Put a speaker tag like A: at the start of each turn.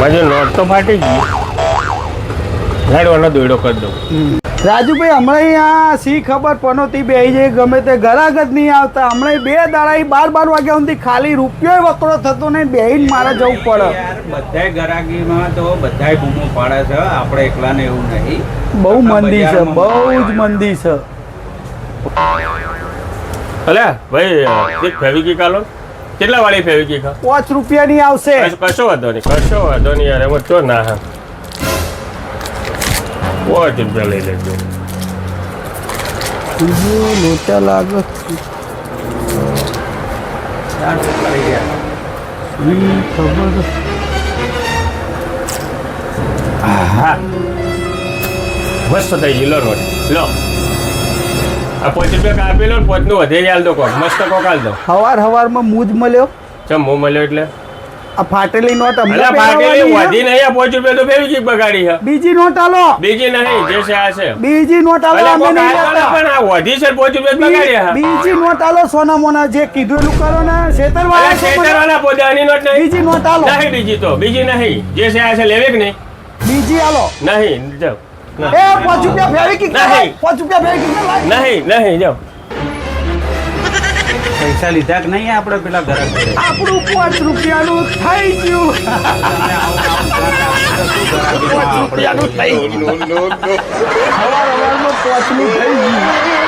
A: મારી નોટ તો ફાટી ગઈ લાડવાનો દોયડો કરી દઉં.
B: રાજુભાઈ હમણાં અહીંયા સી ખબર પનોતી બે જાય ગમે તે ગરાગ જ નહીં આવતા. હમણાં બે દાડા બાર બાર વાગ્યા સુધી ખાલી રૂપિયો વકરો થતો નહીં બેહીને મારે જવું પડે.
C: બધા બધાય ગરાગીમાં તો બધાય બૂમો પાડે છે આપણે એકલાને એવું નહીં.
B: બહુ મંદી છે બહુ જ મંદી છે.
A: અલ્યા ભાઈ એક ફેવિકી કાલો કેટલા વાળી ફેવિકી ખા
B: પાંચ રૂપિયાની આવશે.
A: કશો વાંધો નહીં કશો વાંધો નહીં યાર એમાં તો ના હા. પાંચ રૂપિયા લઈ લેજો.
B: બીજું લોચા લાગે.
C: ચાર ટકા લઈ ગયા.
B: ઈ ખબર?
A: હા. મસ્ત થઈ ગઈ લો નોટ લો. આ પાંચ રૂપિયા કાપી લો ને પાંચનું વધે હાલ દો કોક. મસ્ત કોક હાલ દો.
B: હવાર હવારમાં મૂજ મળ્યો.
A: ચમ મો મળ્યો એટલે?
B: આ ફાટેલી નોટ અમને
A: ફાટેલી વધી નહીં આ પોચ રૂપિયા તો ફેવિકી બગાડી છે.
B: બીજી નોટ આલો.
A: બીજી નહીં જે છે આ છે.
B: બીજી નોટ આલો અમે નહીં
A: હાલ પણ આ વધી છે પોચ રૂપિયા બગાડી બગાડ્યા
B: બીજી નોટ આલો સોના મોના જે કીધું એનું કરો ને છો મને.
A: શેતરવાના પોતાની નોટ નહીં.
B: બીજી નોટ આલો.
A: નહીં બીજી તો બીજી નહીં. જે છે આ છે લેવે કે નહીં?
B: બીજી આલો.
A: નહીં ના.
B: એ પાંચ રૂપિયા ફેરી કી
A: નહીં.
B: પાંચ રૂપિયા ફેરી કી
A: નહીં નહીં જાઓ.
C: પૈસા લીધા કે નહીં આપણે પેલા ગરાગ
B: આપણું પાંચ રૂપિયાનું થઈ ગયું.
C: આપણે
B: રૂપિયાનું થઈ ગયું.
A: નો નો નો
B: સવાર સવારમાં પાંચનું થઈ ગયું.